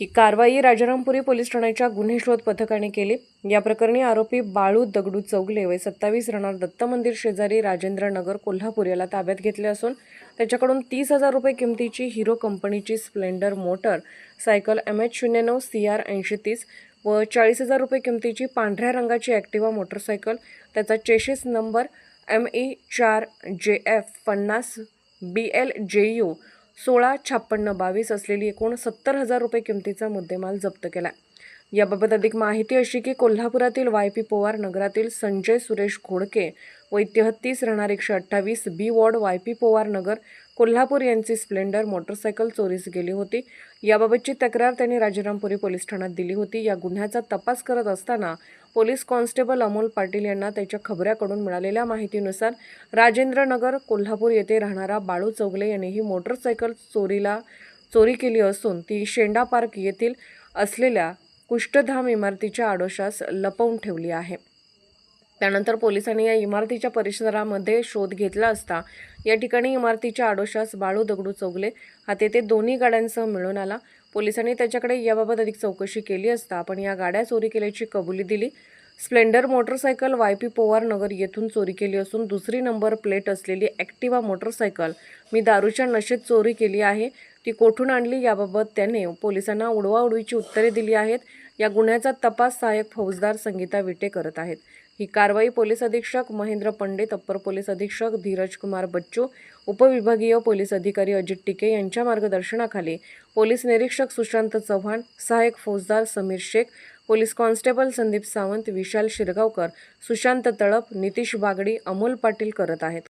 ही कारवाई राजारामपुरी पोलीस ठाण्याच्या गुन्हे शोध पथकाने केली. या प्रकरणी आरोपी बाळू दगडू चौगले वय सत्तावीस राहणार दत्त मंदिर शेजारी राजेंद्र नगर कोल्हापूर याला ताब्यात घेतले असून त्याच्याकडून तीस हजार रुपये किमतीची हिरो कंपनीची Splendor motor cycle M H शून्य नऊ सी आर ऐंशी तीस व चाळीस हजार रुपये किमतीची पांढऱ्या रंगाची ॲक्टिवा मोटरसायकल त्याचा चेशिस नंबर एम ई चार जे एफ पन्नास बी एल जे यू सोळा छाप्पन्न बावीस असलेली एकूण सत्तर हजार रुपये किमतीचा मुद्देमाल जप्त केला याबाबत अधिक माहिती अशी की कोल्हापुरातील वाय पी पोवार नगरातील संजय सुरेश घोडके व तेहत्तीस राहणार एकशे अठ्ठावीस B ward Y P Powar Nagar Kolhapur यांची स्प्लेंडर मोटरसायकल चोरीस गेली होती. याबाबतची तक्रार त्यांनी राजारामपुरी पोलीस ठाण्यात दिली होती. या गुन्ह्याचा तपास करत असताना पोलीस कॉन्स्टेबल अमोल पाटील यांना त्याच्या खबऱ्याकडून मिळालेल्या माहितीनुसार राजेंद्रनगर कोल्हापूर येथे राहणारा बाळू चौगले यांनी ही मोटरसायकल चोरीला चोरी केली असून ती शेंडा पार्क येथील असलेल्या कुष्ठधाम इमारतीच्या आडोशास लपवून ठेवली आहे. त्यानंतर पोलिसांनी या इमारतीच्या परिसरामध्ये शोध घेतला असता या ठिकाणी इमारतीच्या आडोशास बाळू दगडू चौगले हा तेथे दोन्ही गाड्यांसह मिळून आला. पोलिसांनी त्याच्याकडे याबाबत अधिक चौकशी केली असता आपण या गाड्या चोरी केल्याची कबुली दिली. Splendor motorcycle Y P Pawar Nagar येथून चोरी केली असून दुसरी नंबर प्लेट असलेली ॲक्टिवा मोटरसायकल मी दारूच्या नशेत चोरी केली आहे. ती कोठून आणली याबाबत त्याने पोलिसांना उडवाउडवीची उत्तरे दिली आहेत. या गुन्ह्याचा तपास सहाय्यक फौजदार संगीता विटे करत आहेत. ही कारवाई पोलीस अधीक्षक महेंद्र पंडित अप्पर पोलीस अधीक्षक धीरज कुमार बच्चू उपविभागीय पोलीस अधिकारी अजित टिके यांच्या मार्गदर्शनाखाली पोलीस निरीक्षक सुशांत चव्हाण सहाय्यक फौजदार समीर शेख पोलीस कॉन्स्टेबल संदीप सावंत विशाल शिरगावकर सुशांत तळप नितीश बागडी अमोल पाटील करत आहेत.